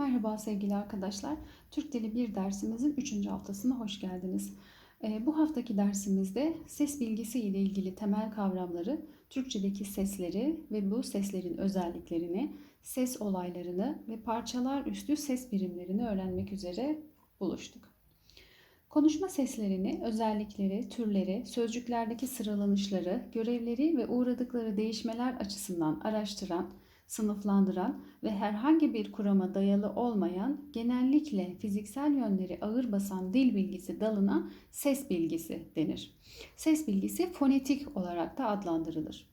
Merhaba sevgili arkadaşlar. Türk Dili 1 dersimizin 3. haftasına hoş geldiniz. Ee, bu haftaki dersimizde ses bilgisi ile ilgili temel kavramları, Türkçedeki sesleri ve bu seslerin özelliklerini, ses olaylarını ve parçalar üstü ses birimlerini öğrenmek üzere buluştuk. Konuşma seslerini, özellikleri, türleri, sözcüklerdeki sıralanışları, görevleri ve uğradıkları değişmeler açısından araştıran, sınıflandıran ve herhangi bir kurama dayalı olmayan, genellikle fiziksel yönleri ağır basan dil bilgisi dalına ses bilgisi denir. Ses bilgisi fonetik olarak da adlandırılır.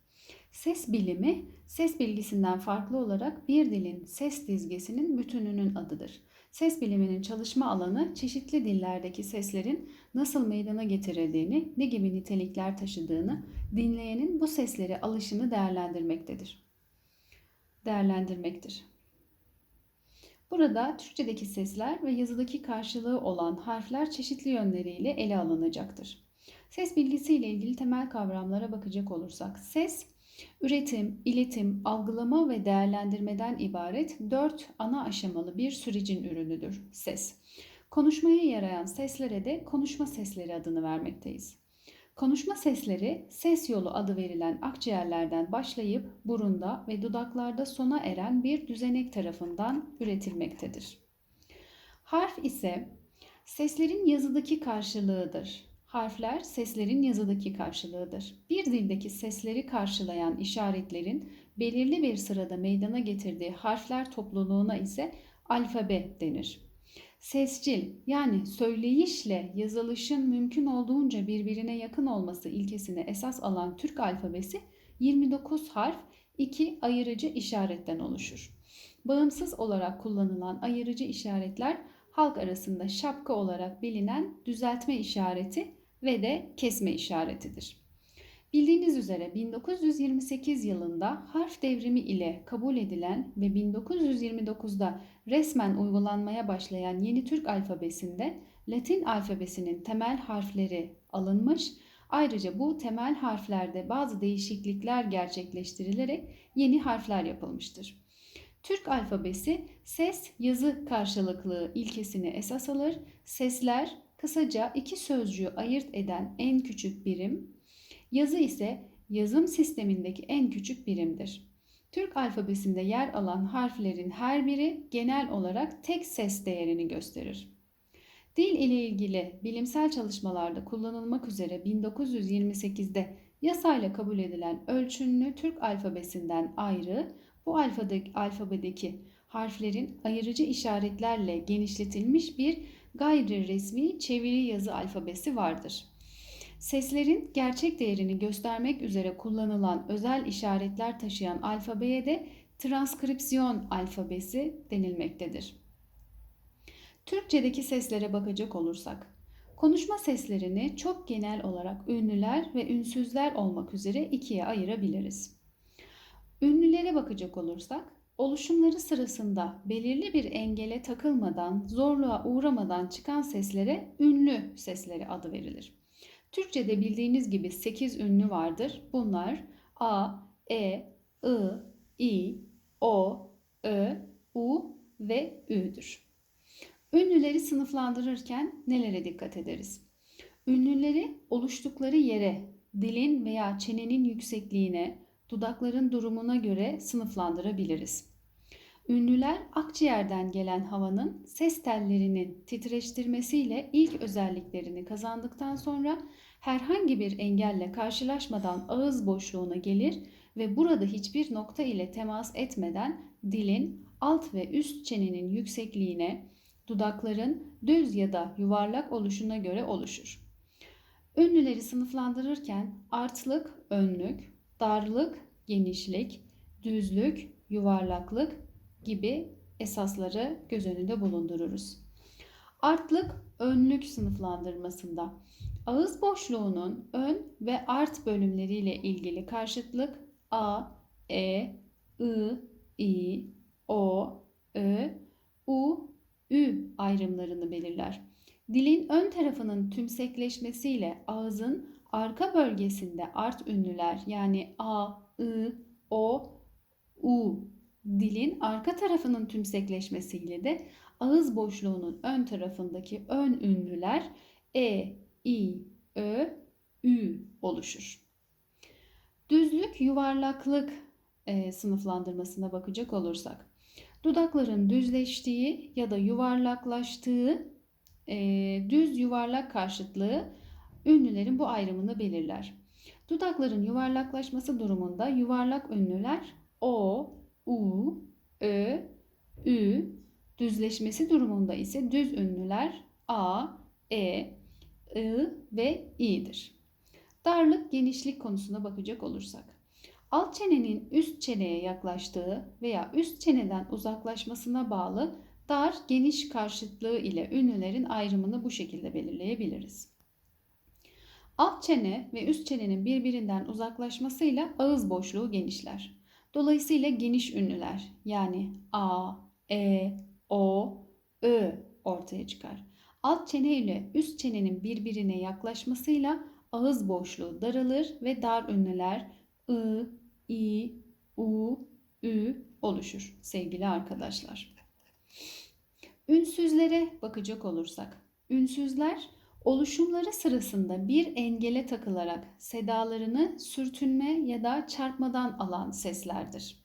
Ses bilimi, ses bilgisinden farklı olarak bir dilin ses dizgesinin bütününün adıdır. Ses biliminin çalışma alanı çeşitli dillerdeki seslerin nasıl meydana getirildiğini, ne gibi nitelikler taşıdığını, dinleyenin bu seslere alışını değerlendirmektedir değerlendirmektir. Burada Türkçedeki sesler ve yazıdaki karşılığı olan harfler çeşitli yönleriyle ele alınacaktır. Ses bilgisi ile ilgili temel kavramlara bakacak olursak ses, üretim, iletim, algılama ve değerlendirmeden ibaret dört ana aşamalı bir sürecin ürünüdür ses. Konuşmaya yarayan seslere de konuşma sesleri adını vermekteyiz. Konuşma sesleri ses yolu adı verilen akciğerlerden başlayıp burunda ve dudaklarda sona eren bir düzenek tarafından üretilmektedir. Harf ise seslerin yazıdaki karşılığıdır. Harfler seslerin yazıdaki karşılığıdır. Bir dildeki sesleri karşılayan işaretlerin belirli bir sırada meydana getirdiği harfler topluluğuna ise alfabe denir. Sescil yani söyleyişle yazılışın mümkün olduğunca birbirine yakın olması ilkesini esas alan Türk alfabesi 29 harf, 2 ayırıcı işaretten oluşur. Bağımsız olarak kullanılan ayırıcı işaretler halk arasında şapka olarak bilinen düzeltme işareti ve de kesme işaretidir. Bildiğiniz üzere 1928 yılında harf devrimi ile kabul edilen ve 1929'da resmen uygulanmaya başlayan yeni Türk alfabesinde Latin alfabesinin temel harfleri alınmış. Ayrıca bu temel harflerde bazı değişiklikler gerçekleştirilerek yeni harfler yapılmıştır. Türk alfabesi ses yazı karşılıklı ilkesini esas alır. Sesler kısaca iki sözcüğü ayırt eden en küçük birim, Yazı ise yazım sistemindeki en küçük birimdir. Türk alfabesinde yer alan harflerin her biri genel olarak tek ses değerini gösterir. Dil ile ilgili bilimsel çalışmalarda kullanılmak üzere 1928'de yasayla kabul edilen ölçünlü Türk alfabesinden ayrı bu alfabedeki harflerin ayırıcı işaretlerle genişletilmiş bir gayri resmi çeviri yazı alfabesi vardır. Seslerin gerçek değerini göstermek üzere kullanılan özel işaretler taşıyan alfabeye de transkripsiyon alfabesi denilmektedir. Türkçedeki seslere bakacak olursak, konuşma seslerini çok genel olarak ünlüler ve ünsüzler olmak üzere ikiye ayırabiliriz. Ünlülere bakacak olursak, oluşumları sırasında belirli bir engele takılmadan, zorluğa uğramadan çıkan seslere ünlü sesleri adı verilir. Türkçe'de bildiğiniz gibi 8 ünlü vardır. Bunlar A, E, I, I, O, Ö, U ve Ü'dür. Ünlüleri sınıflandırırken nelere dikkat ederiz? Ünlüleri oluştukları yere, dilin veya çenenin yüksekliğine, dudakların durumuna göre sınıflandırabiliriz. Ünlüler akciğerden gelen havanın ses tellerinin titreştirmesiyle ilk özelliklerini kazandıktan sonra herhangi bir engelle karşılaşmadan ağız boşluğuna gelir ve burada hiçbir nokta ile temas etmeden dilin alt ve üst çenenin yüksekliğine, dudakların düz ya da yuvarlak oluşuna göre oluşur. Ünlüleri sınıflandırırken artlık, önlük, darlık, genişlik, düzlük, yuvarlaklık gibi esasları göz önünde bulundururuz. Artlık önlük sınıflandırmasında ağız boşluğunun ön ve art bölümleriyle ilgili karşıtlık a, e, i, i, o, ö, u, ü ayrımlarını belirler. Dilin ön tarafının tümsekleşmesiyle ağızın arka bölgesinde art ünlüler yani a, i, o, u dilin arka tarafının tümsekleşmesiyle de ağız boşluğunun ön tarafındaki ön ünlüler e, i, ö, ü oluşur. Düzlük, yuvarlaklık e, sınıflandırmasına bakacak olursak, dudakların düzleştiği ya da yuvarlaklaştığı e, düz yuvarlak karşıtlığı ünlülerin bu ayrımını belirler. Dudakların yuvarlaklaşması durumunda yuvarlak ünlüler o, u, ö, ü, düzleşmesi durumunda ise düz ünlüler a, e, i ve i'dir. Darlık, genişlik konusuna bakacak olursak. Alt çenenin üst çeneye yaklaştığı veya üst çeneden uzaklaşmasına bağlı dar, geniş karşıtlığı ile ünlülerin ayrımını bu şekilde belirleyebiliriz. Alt çene ve üst çenenin birbirinden uzaklaşmasıyla ağız boşluğu genişler. Dolayısıyla geniş ünlüler yani a, e, o, ö ortaya çıkar. Alt çene ile üst çenenin birbirine yaklaşmasıyla ağız boşluğu daralır ve dar ünlüler ı, i, u, ü oluşur sevgili arkadaşlar. Ünsüzlere bakacak olursak, ünsüzler oluşumları sırasında bir engele takılarak sedalarını sürtünme ya da çarpmadan alan seslerdir.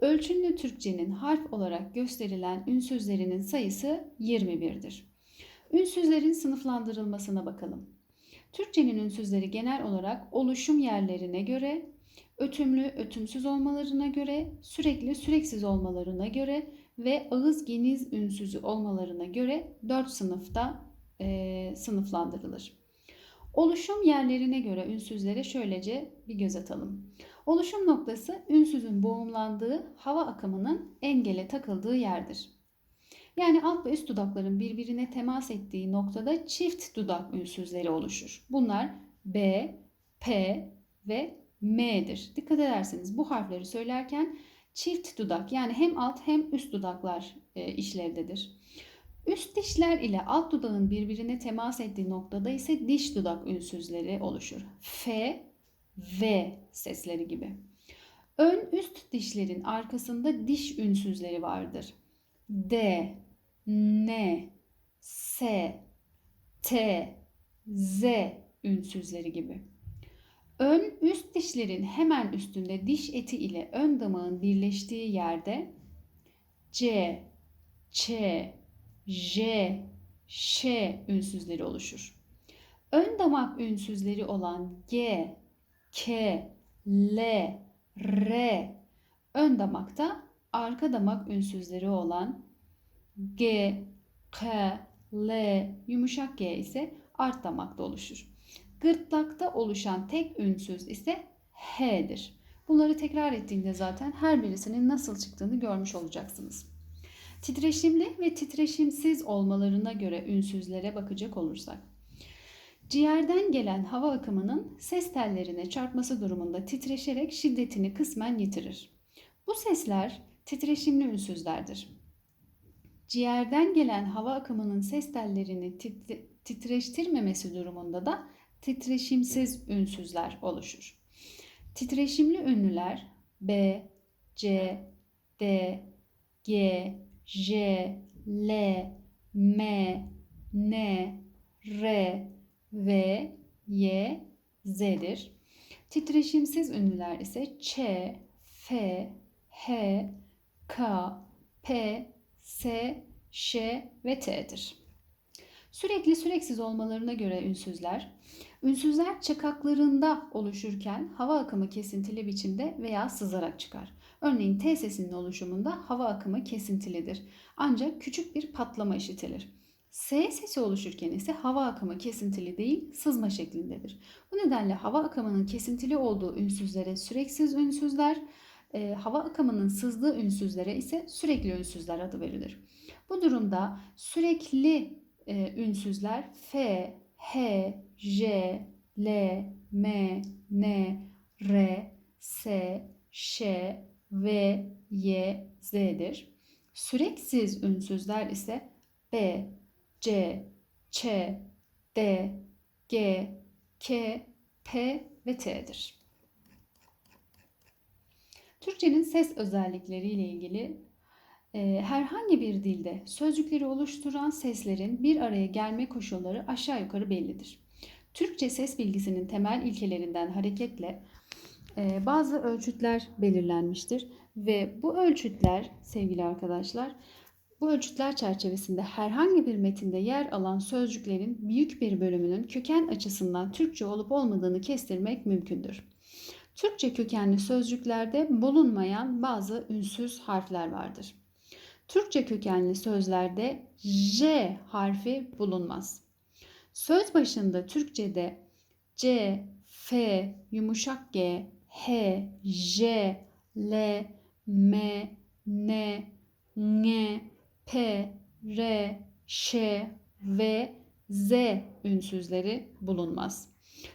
Ölçünlü Türkçenin harf olarak gösterilen ünsüzlerinin sayısı 21'dir. Ünsüzlerin sınıflandırılmasına bakalım. Türkçenin ünsüzleri genel olarak oluşum yerlerine göre, ötümlü ötümsüz olmalarına göre, sürekli süreksiz olmalarına göre ve ağız geniz ünsüzü olmalarına göre 4 sınıfta e, sınıflandırılır. Oluşum yerlerine göre ünsüzlere şöylece bir göz atalım. Oluşum noktası ünsüzün boğumlandığı hava akımının engele takıldığı yerdir. Yani alt ve üst dudakların birbirine temas ettiği noktada çift dudak ünsüzleri oluşur. Bunlar B, P ve M'dir. Dikkat ederseniz bu harfleri söylerken çift dudak yani hem alt hem üst dudaklar e, işlevdedir. Üst dişler ile alt dudağın birbirine temas ettiği noktada ise diş dudak ünsüzleri oluşur. F, V sesleri gibi. Ön üst dişlerin arkasında diş ünsüzleri vardır. D, N, S, T, Z ünsüzleri gibi. Ön üst dişlerin hemen üstünde diş eti ile ön damağın birleştiği yerde C, Ç, J, Ş ünsüzleri oluşur. Ön damak ünsüzleri olan G, K, L, R ön damakta arka damak ünsüzleri olan G, K, L, yumuşak G ise art damakta oluşur. Gırtlakta oluşan tek ünsüz ise H'dir. Bunları tekrar ettiğinde zaten her birisinin nasıl çıktığını görmüş olacaksınız. Titreşimli ve titreşimsiz olmalarına göre ünsüzlere bakacak olursak. Ciğerden gelen hava akımının ses tellerine çarpması durumunda titreşerek şiddetini kısmen yitirir. Bu sesler titreşimli ünsüzlerdir. Ciğerden gelen hava akımının ses tellerini titreştirmemesi durumunda da titreşimsiz ünsüzler oluşur. Titreşimli ünlüler B, C, D, G, J, L, M, N, R, V, Y, Z'dir. Titreşimsiz ünlüler ise Ç, F, H, K, P, S, Ş ve T'dir. Sürekli süreksiz olmalarına göre ünsüzler, ünsüzler çakaklarında oluşurken hava akımı kesintili biçimde veya sızarak çıkar. Örneğin T sesinin oluşumunda hava akımı kesintilidir. Ancak küçük bir patlama işitilir. S sesi oluşurken ise hava akımı kesintili değil, sızma şeklindedir. Bu nedenle hava akımının kesintili olduğu ünsüzlere süreksiz ünsüzler, e, hava akımının sızdığı ünsüzlere ise sürekli ünsüzler adı verilir. Bu durumda sürekli e, ünsüzler F, H, J, L, M, N, R, S, Ş, V, Y, Z'dir. Süreksiz ünsüzler ise B, C, Ç, D, G, K, P ve T'dir. Türkçenin ses özellikleriyle ilgili e, herhangi bir dilde sözcükleri oluşturan seslerin bir araya gelme koşulları aşağı yukarı bellidir. Türkçe ses bilgisinin temel ilkelerinden hareketle bazı ölçütler belirlenmiştir ve bu ölçütler sevgili arkadaşlar bu ölçütler çerçevesinde herhangi bir metinde yer alan sözcüklerin büyük bir bölümünün köken açısından Türkçe olup olmadığını kestirmek mümkündür. Türkçe kökenli sözcüklerde bulunmayan bazı ünsüz harfler vardır. Türkçe kökenli sözlerde J harfi bulunmaz. Söz başında Türkçe'de C, F, yumuşak G, H, J, L, M, N, N, P, R, Ş ve Z ünsüzleri bulunmaz.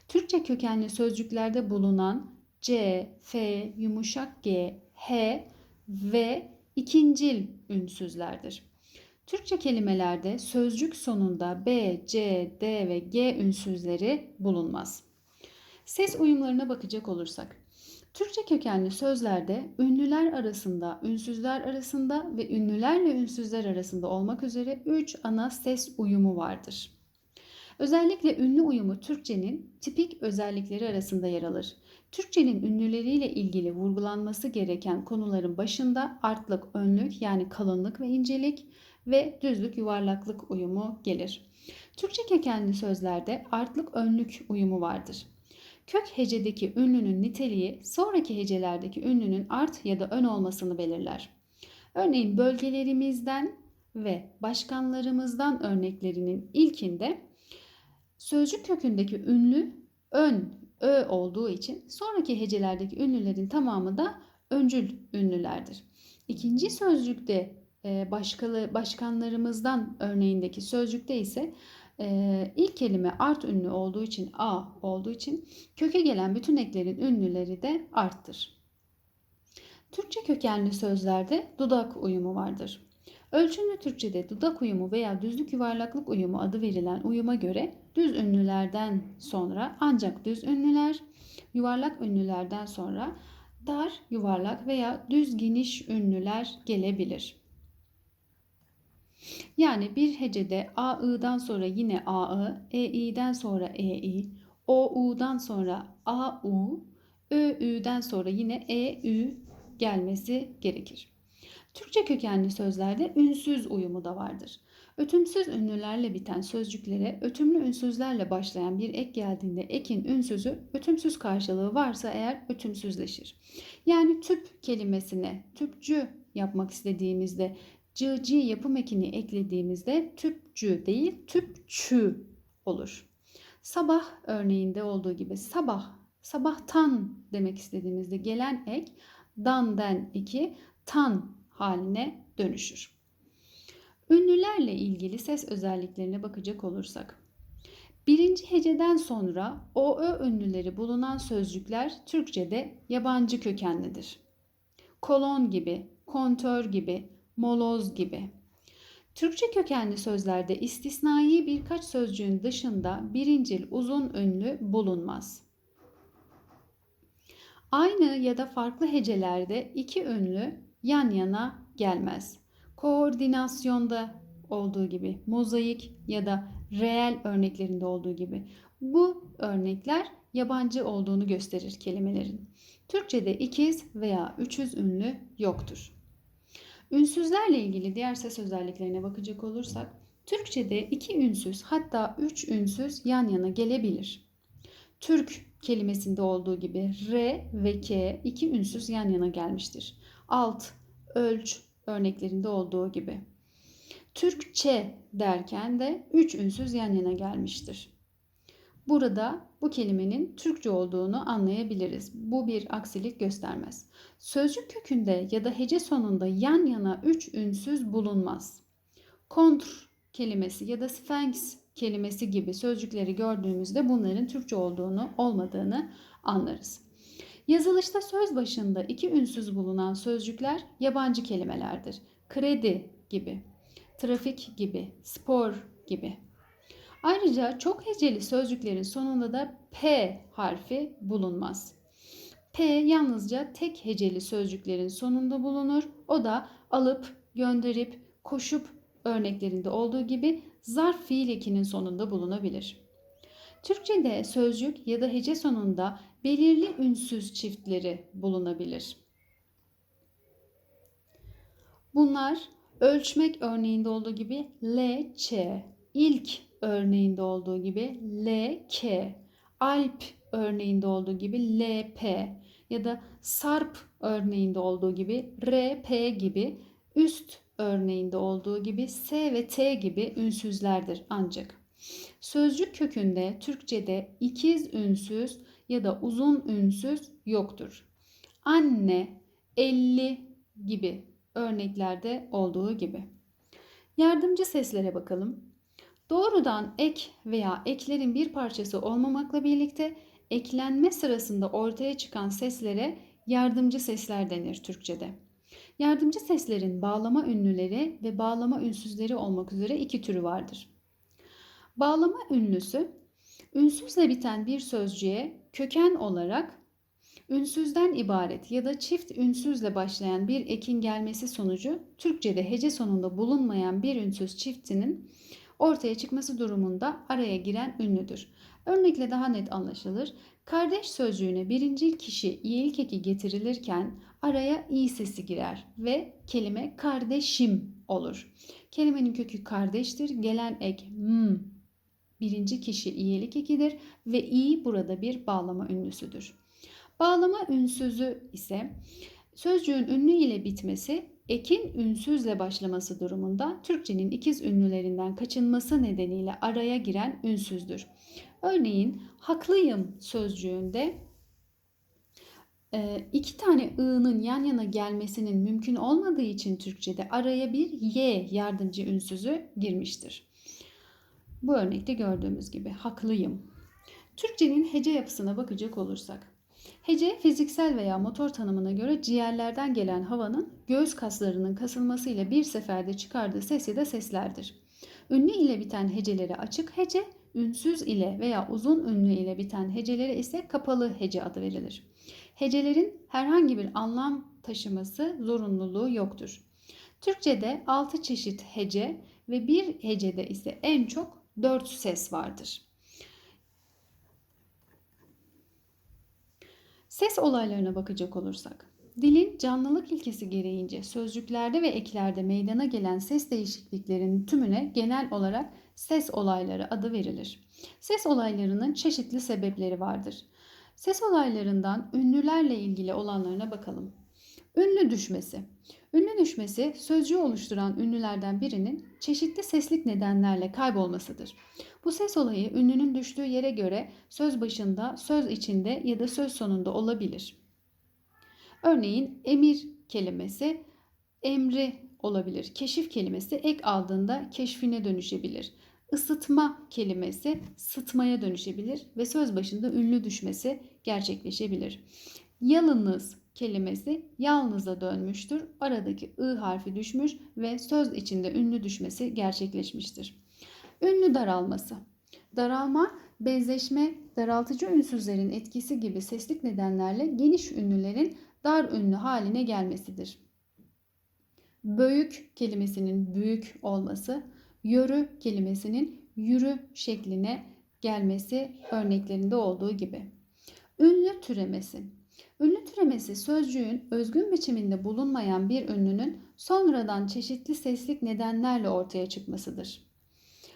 Türkçe kökenli sözcüklerde bulunan C, F, yumuşak G, H ve ikincil ünsüzlerdir. Türkçe kelimelerde sözcük sonunda B, C, D ve G ünsüzleri bulunmaz. Ses uyumlarına bakacak olursak, Türkçe kökenli sözlerde ünlüler arasında, ünsüzler arasında ve ünlülerle ünsüzler arasında olmak üzere 3 ana ses uyumu vardır. Özellikle ünlü uyumu Türkçenin tipik özellikleri arasında yer alır. Türkçenin ünlüleriyle ilgili vurgulanması gereken konuların başında artlık, önlük yani kalınlık ve incelik ve düzlük, yuvarlaklık uyumu gelir. Türkçe kökenli sözlerde artlık, önlük uyumu vardır. Kök hecedeki ünlünün niteliği sonraki hecelerdeki ünlünün art ya da ön olmasını belirler. Örneğin bölgelerimizden ve başkanlarımızdan örneklerinin ilkinde sözcük kökündeki ünlü ön, ö olduğu için sonraki hecelerdeki ünlülerin tamamı da öncül ünlülerdir. İkinci sözcükte e, başkalı, başkanlarımızdan örneğindeki sözcükte ise e, ilk kelime art ünlü olduğu için a olduğu için köke gelen bütün eklerin ünlüleri de arttır. Türkçe kökenli sözlerde dudak uyumu vardır. Ölçümlü Türkçe'de dudak uyumu veya düzlük yuvarlaklık uyumu adı verilen uyuma göre düz ünlülerden sonra ancak düz ünlüler, yuvarlak ünlülerden sonra dar, yuvarlak veya düz geniş ünlüler gelebilir. Yani bir hecede a sonra yine a e-i'den sonra e-i, o-u'dan sonra a-u, ö-ü'den sonra yine e-ü gelmesi gerekir. Türkçe kökenli sözlerde ünsüz uyumu da vardır. Ötümsüz ünlülerle biten sözcüklere ötümlü ünsüzlerle başlayan bir ek geldiğinde ekin ünsüzü ötümsüz karşılığı varsa eğer ötümsüzleşir. Yani tüp kelimesine tüpçü yapmak istediğimizde cı yapım ekini eklediğimizde tüpçü değil tüpçü olur. Sabah örneğinde olduğu gibi sabah, sabahtan demek istediğimizde gelen ek dan den eki tan haline dönüşür. Ünlülerle ilgili ses özelliklerine bakacak olursak. Birinci heceden sonra o ö ünlüleri bulunan sözcükler Türkçe'de yabancı kökenlidir. Kolon gibi, kontör gibi, moloz gibi. Türkçe kökenli sözlerde istisnai birkaç sözcüğün dışında birincil uzun ünlü bulunmaz. Aynı ya da farklı hecelerde iki ünlü yan yana gelmez. Koordinasyonda olduğu gibi, mozaik ya da reel örneklerinde olduğu gibi. Bu örnekler yabancı olduğunu gösterir kelimelerin. Türkçede ikiz veya üçüz ünlü yoktur. Ünsüzlerle ilgili diğer ses özelliklerine bakacak olursak, Türkçede iki ünsüz hatta üç ünsüz yan yana gelebilir. Türk kelimesinde olduğu gibi R ve K iki ünsüz yan yana gelmiştir. Alt, ölç örneklerinde olduğu gibi. Türkçe derken de üç ünsüz yan yana gelmiştir. Burada bu kelimenin Türkçe olduğunu anlayabiliriz. Bu bir aksilik göstermez. Sözcük kökünde ya da hece sonunda yan yana üç ünsüz bulunmaz. Kontr kelimesi ya da sphinx kelimesi gibi sözcükleri gördüğümüzde bunların Türkçe olduğunu olmadığını anlarız. Yazılışta söz başında iki ünsüz bulunan sözcükler yabancı kelimelerdir. Kredi gibi, trafik gibi, spor gibi. Ayrıca çok heceli sözcüklerin sonunda da P harfi bulunmaz. P yalnızca tek heceli sözcüklerin sonunda bulunur. O da alıp, gönderip, koşup örneklerinde olduğu gibi zarf fiil ekinin sonunda bulunabilir. Türkçe'de sözcük ya da hece sonunda belirli ünsüz çiftleri bulunabilir. Bunlar ölçmek örneğinde olduğu gibi L, Ç, ilk örneğinde olduğu gibi L, K, Alp örneğinde olduğu gibi L, P ya da Sarp örneğinde olduğu gibi R, P gibi üst örneğinde olduğu gibi S ve T gibi ünsüzlerdir ancak. Sözcük kökünde Türkçe'de ikiz ünsüz ya da uzun ünsüz yoktur. Anne, elli gibi örneklerde olduğu gibi. Yardımcı seslere bakalım. Doğrudan ek veya eklerin bir parçası olmamakla birlikte eklenme sırasında ortaya çıkan seslere yardımcı sesler denir Türkçe'de. Yardımcı seslerin bağlama ünlüleri ve bağlama ünsüzleri olmak üzere iki türü vardır. Bağlama ünlüsü, ünsüzle biten bir sözcüğe köken olarak ünsüzden ibaret ya da çift ünsüzle başlayan bir ekin gelmesi sonucu Türkçe'de hece sonunda bulunmayan bir ünsüz çiftinin ortaya çıkması durumunda araya giren ünlüdür. Örnekle daha net anlaşılır. Kardeş sözcüğüne birinci kişi iyilik eki getirilirken araya i sesi girer ve kelime kardeşim olur. Kelimenin kökü kardeştir. Gelen ek m birinci kişi iyilik ekidir ve i burada bir bağlama ünlüsüdür. Bağlama ünsüzü ise sözcüğün ünlü ile bitmesi ekin ünsüzle başlaması durumunda Türkçenin ikiz ünlülerinden kaçınması nedeniyle araya giren ünsüzdür. Örneğin haklıyım sözcüğünde e, iki tane ı'nın yan yana gelmesinin mümkün olmadığı için Türkçe'de araya bir y yardımcı ünsüzü girmiştir. Bu örnekte gördüğümüz gibi haklıyım. Türkçenin hece yapısına bakacak olursak Hece fiziksel veya motor tanımına göre ciğerlerden gelen havanın göğüs kaslarının kasılmasıyla bir seferde çıkardığı ses ya da seslerdir. Ünlü ile biten hecelere açık hece, ünsüz ile veya uzun ünlü ile biten hecelere ise kapalı hece adı verilir. Hecelerin herhangi bir anlam taşıması zorunluluğu yoktur. Türkçe'de 6 çeşit hece ve bir hecede ise en çok 4 ses vardır. Ses olaylarına bakacak olursak, dilin canlılık ilkesi gereğince sözcüklerde ve eklerde meydana gelen ses değişikliklerinin tümüne genel olarak ses olayları adı verilir. Ses olaylarının çeşitli sebepleri vardır. Ses olaylarından ünlülerle ilgili olanlarına bakalım. Ünlü düşmesi. Ünlü düşmesi sözcüğü oluşturan ünlülerden birinin çeşitli seslik nedenlerle kaybolmasıdır. Bu ses olayı ünlünün düştüğü yere göre söz başında, söz içinde ya da söz sonunda olabilir. Örneğin emir kelimesi emri olabilir. Keşif kelimesi ek aldığında keşfine dönüşebilir. Isıtma kelimesi sıtmaya dönüşebilir ve söz başında ünlü düşmesi gerçekleşebilir. Yalınız kelimesi yalnız'a dönmüştür. Aradaki ı harfi düşmüş ve söz içinde ünlü düşmesi gerçekleşmiştir. Ünlü daralması. Daralma, benzeşme, daraltıcı ünsüzlerin etkisi gibi seslik nedenlerle geniş ünlülerin dar ünlü haline gelmesidir. Böyük kelimesinin büyük olması, yörü kelimesinin yürü şekline gelmesi örneklerinde olduğu gibi. Ünlü türemesi. Ünlü türemesi sözcüğün özgün biçiminde bulunmayan bir ünlünün sonradan çeşitli seslik nedenlerle ortaya çıkmasıdır.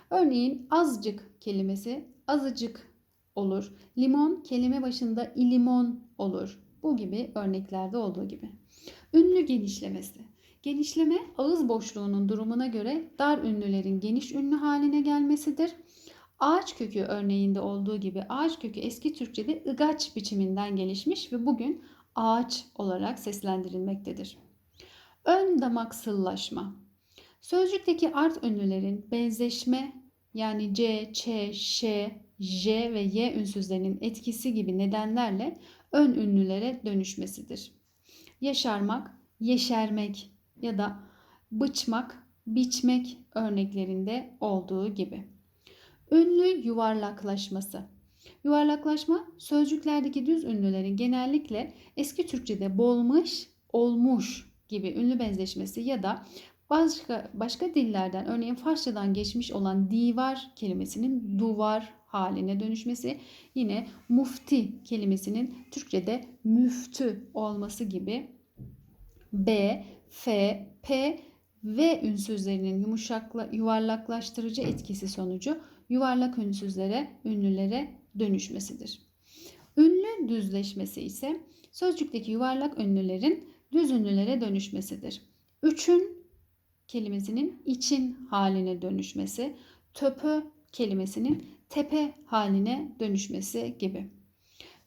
Örneğin azıcık kelimesi azıcık olur. Limon kelime başında ilimon olur. Bu gibi örneklerde olduğu gibi. Ünlü genişlemesi. Genişleme ağız boşluğunun durumuna göre dar ünlülerin geniş ünlü haline gelmesidir. Ağaç kökü örneğinde olduğu gibi ağaç kökü eski Türkçe'de ıgaç biçiminden gelişmiş ve bugün ağaç olarak seslendirilmektedir. Ön damaksıllaşma. Sözcükteki art ünlülerin benzeşme yani C, Ç, Ş, J ve Y ünsüzlerinin etkisi gibi nedenlerle ön ünlülere dönüşmesidir. Yaşarmak, yeşermek ya da bıçmak, biçmek örneklerinde olduğu gibi. Ünlü yuvarlaklaşması. Yuvarlaklaşma sözcüklerdeki düz ünlülerin genellikle eski Türkçe'de bolmuş, olmuş gibi ünlü benzeşmesi ya da başka başka dillerden örneğin Farsçadan geçmiş olan divar kelimesinin duvar haline dönüşmesi yine mufti kelimesinin Türkçe'de müftü olması gibi B, F, P ve ünsüzlerinin yumuşakla, yuvarlaklaştırıcı etkisi sonucu yuvarlak ünsüzlere, ünlülere dönüşmesidir. Ünlü düzleşmesi ise sözcükteki yuvarlak ünlülerin düz ünlülere dönüşmesidir. Üçün kelimesinin için haline dönüşmesi, töpö kelimesinin tepe haline dönüşmesi gibi.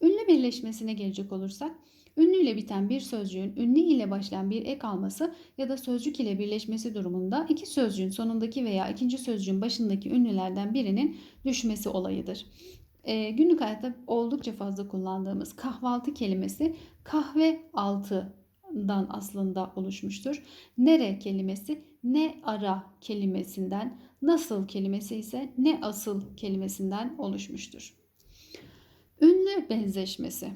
Ünlü birleşmesine gelecek olursak, ünlü ile biten bir sözcüğün ünlü ile başlayan bir ek alması ya da sözcük ile birleşmesi durumunda iki sözcüğün sonundaki veya ikinci sözcüğün başındaki ünlülerden birinin düşmesi olayıdır. E, günlük hayatta oldukça fazla kullandığımız kahvaltı kelimesi kahve altıdan aslında oluşmuştur. Nere kelimesi ne ara kelimesinden, nasıl kelimesi ise ne asıl kelimesinden oluşmuştur. Ünlü benzeşmesi.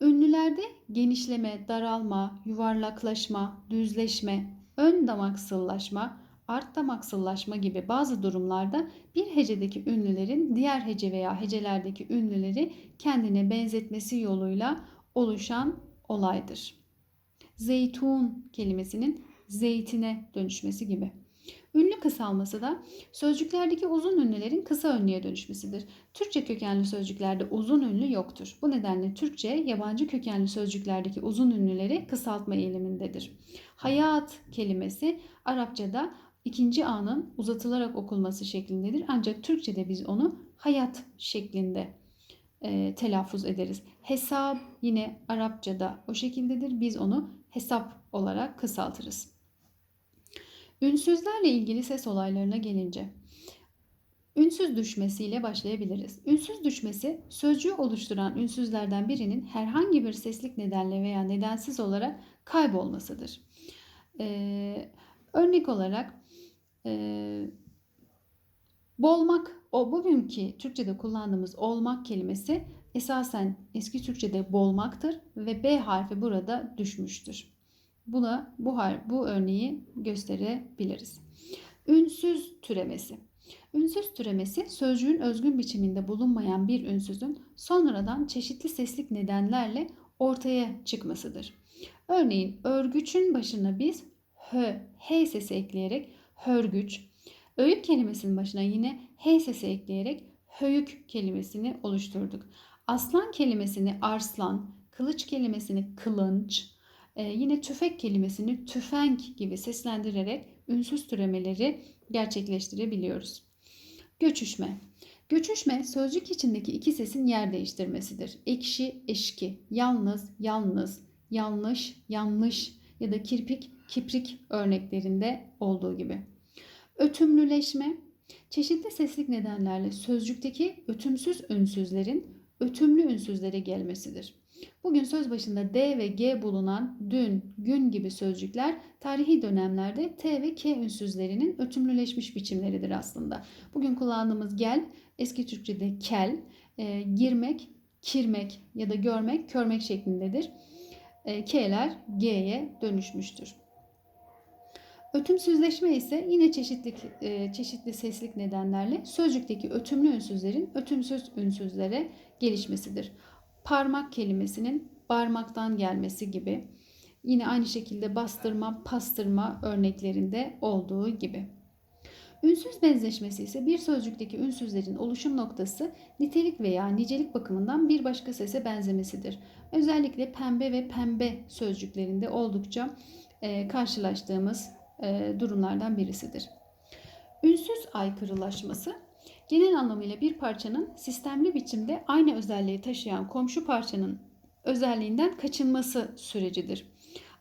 Ünlülerde genişleme, daralma, yuvarlaklaşma, düzleşme, ön damaksıllaşma, art damaksıllaşma gibi bazı durumlarda bir hecedeki ünlülerin diğer hece veya hecelerdeki ünlüleri kendine benzetmesi yoluyla oluşan olaydır. Zeytun kelimesinin zeytine dönüşmesi gibi. Ünlü kısalması da sözcüklerdeki uzun ünlülerin kısa ünlüye dönüşmesidir. Türkçe kökenli sözcüklerde uzun ünlü yoktur. Bu nedenle Türkçe yabancı kökenli sözcüklerdeki uzun ünlüleri kısaltma eğilimindedir. Hayat kelimesi Arapçada ikinci anın uzatılarak okunması şeklindedir. Ancak Türkçe'de biz onu hayat şeklinde e, telaffuz ederiz. Hesap yine Arapçada o şekildedir. Biz onu hesap olarak kısaltırız. Ünsüzlerle ilgili ses olaylarına gelince ünsüz düşmesiyle başlayabiliriz. Ünsüz düşmesi sözcüğü oluşturan ünsüzlerden birinin herhangi bir seslik nedenle veya nedensiz olarak kaybolmasıdır. Ee, örnek olarak e, bolmak, o bugünkü Türkçe'de kullandığımız olmak kelimesi esasen eski Türkçe'de bolmaktır ve B harfi burada düşmüştür. Buna bu, har bu örneği gösterebiliriz. Ünsüz türemesi. Ünsüz türemesi sözcüğün özgün biçiminde bulunmayan bir ünsüzün sonradan çeşitli seslik nedenlerle ortaya çıkmasıdır. Örneğin örgüçün başına biz hö, h sesi ekleyerek hörgüç, öğüt kelimesinin başına yine h sesi ekleyerek höyük kelimesini oluşturduk. Aslan kelimesini arslan, kılıç kelimesini kılınç, ee, yine tüfek kelimesini tüfenk gibi seslendirerek ünsüz türemeleri gerçekleştirebiliyoruz. Göçüşme. Göçüşme sözcük içindeki iki sesin yer değiştirmesidir. Ekşi, eşki, yalnız, yalnız, yanlış, yanlış ya da kirpik, kiprik örneklerinde olduğu gibi. Ötümlüleşme, çeşitli seslik nedenlerle sözcükteki ötümsüz ünsüzlerin ötümlü ünsüzlere gelmesidir. Bugün söz başında D ve G bulunan dün, gün gibi sözcükler tarihi dönemlerde T ve K ünsüzlerinin ötümlüleşmiş biçimleridir aslında. Bugün kullandığımız gel, eski Türkçe'de kel, e, girmek, kirmek ya da görmek, körmek şeklindedir. E, K'ler G'ye dönüşmüştür. Ötümsüzleşme ise yine çeşitli, e, çeşitli seslik nedenlerle sözcükteki ötümlü ünsüzlerin ötümsüz ünsüzlere gelişmesidir parmak kelimesinin parmaktan gelmesi gibi. Yine aynı şekilde bastırma, pastırma örneklerinde olduğu gibi. Ünsüz benzeşmesi ise bir sözcükteki ünsüzlerin oluşum noktası nitelik veya nicelik bakımından bir başka sese benzemesidir. Özellikle pembe ve pembe sözcüklerinde oldukça e, karşılaştığımız e, durumlardan birisidir. Ünsüz aykırılaşması genel anlamıyla bir parçanın sistemli biçimde aynı özelliği taşıyan komşu parçanın özelliğinden kaçınması sürecidir.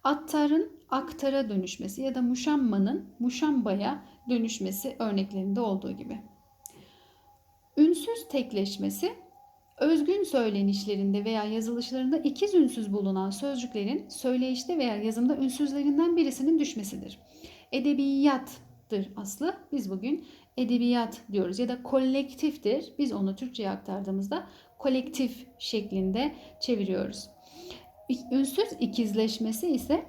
Attarın aktara dönüşmesi ya da muşammanın muşambaya dönüşmesi örneklerinde olduğu gibi. Ünsüz tekleşmesi özgün söylenişlerinde veya yazılışlarında ikiz ünsüz bulunan sözcüklerin söyleyişte veya yazımda ünsüzlerinden birisinin düşmesidir. Edebiyat edebiyattır aslı. Biz bugün edebiyat diyoruz ya da kolektiftir. Biz onu Türkçe'ye aktardığımızda kolektif şeklinde çeviriyoruz. Ünsüz ikizleşmesi ise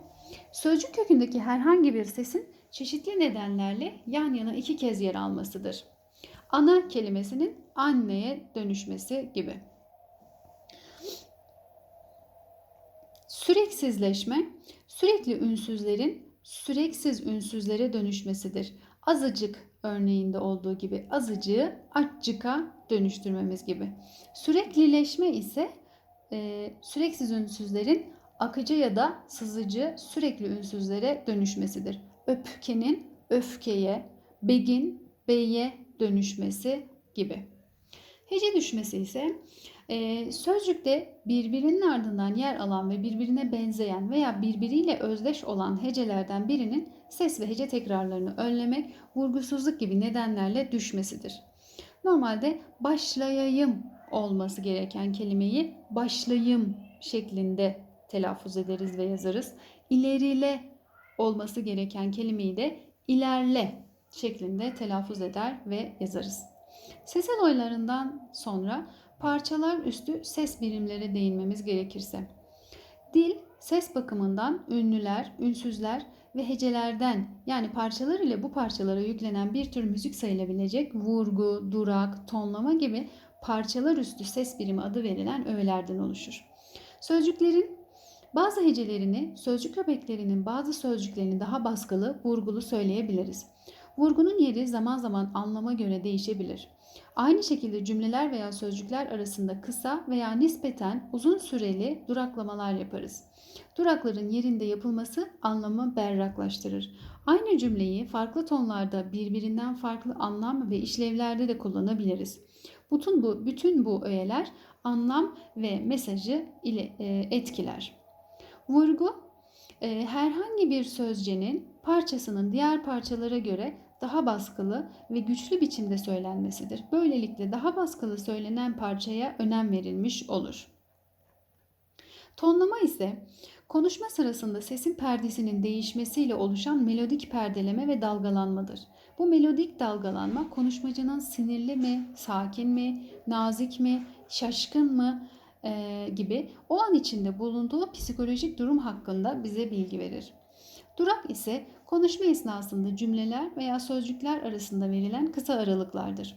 sözcük kökündeki herhangi bir sesin çeşitli nedenlerle yan yana iki kez yer almasıdır. Ana kelimesinin anneye dönüşmesi gibi. Süreksizleşme, sürekli ünsüzlerin süreksiz ünsüzlere dönüşmesidir. Azıcık örneğinde olduğu gibi azıcığı açcıka dönüştürmemiz gibi. Süreklileşme ise e, süreksiz ünsüzlerin akıcı ya da sızıcı sürekli ünsüzlere dönüşmesidir. Öpkenin öfkeye, begin beye dönüşmesi gibi. Hece düşmesi ise e, sözcükte birbirinin ardından yer alan ve birbirine benzeyen veya birbiriyle özdeş olan hecelerden birinin ses ve hece tekrarlarını önlemek, vurgusuzluk gibi nedenlerle düşmesidir. Normalde başlayayım olması gereken kelimeyi başlayım şeklinde telaffuz ederiz ve yazarız. İlerile olması gereken kelimeyi de ilerle şeklinde telaffuz eder ve yazarız. Ses olaylarından sonra parçalar üstü ses birimlere değinmemiz gerekirse. Dil ses bakımından ünlüler, ünsüzler ve hecelerden yani parçalar ile bu parçalara yüklenen bir tür müzik sayılabilecek vurgu, durak, tonlama gibi parçalar üstü ses birimi adı verilen öğelerden oluşur. Sözcüklerin bazı hecelerini sözcük köpeklerinin bazı sözcüklerini daha baskılı, vurgulu söyleyebiliriz. Vurgunun yeri zaman zaman anlama göre değişebilir. Aynı şekilde cümleler veya sözcükler arasında kısa veya nispeten uzun süreli duraklamalar yaparız. Durakların yerinde yapılması anlamı berraklaştırır. Aynı cümleyi farklı tonlarda birbirinden farklı anlam ve işlevlerde de kullanabiliriz. Bütün bu bütün bu öğeler anlam ve mesajı ile e, etkiler. Vurgu e, herhangi bir sözcenin parçasının diğer parçalara göre daha baskılı ve güçlü biçimde söylenmesidir. Böylelikle daha baskılı söylenen parçaya önem verilmiş olur. Tonlama ise konuşma sırasında sesin perdesinin değişmesiyle oluşan melodik perdeleme ve dalgalanmadır. Bu melodik dalgalanma konuşmacının sinirli mi, sakin mi, nazik mi, şaşkın mı e, gibi o an içinde bulunduğu psikolojik durum hakkında bize bilgi verir. Durak ise konuşma esnasında cümleler veya sözcükler arasında verilen kısa aralıklardır.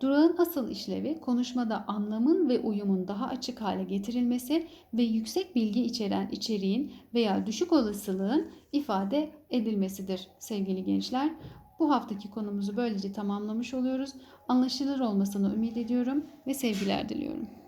Durağın asıl işlevi konuşmada anlamın ve uyumun daha açık hale getirilmesi ve yüksek bilgi içeren içeriğin veya düşük olasılığın ifade edilmesidir sevgili gençler. Bu haftaki konumuzu böylece tamamlamış oluyoruz. Anlaşılır olmasını ümit ediyorum ve sevgiler diliyorum.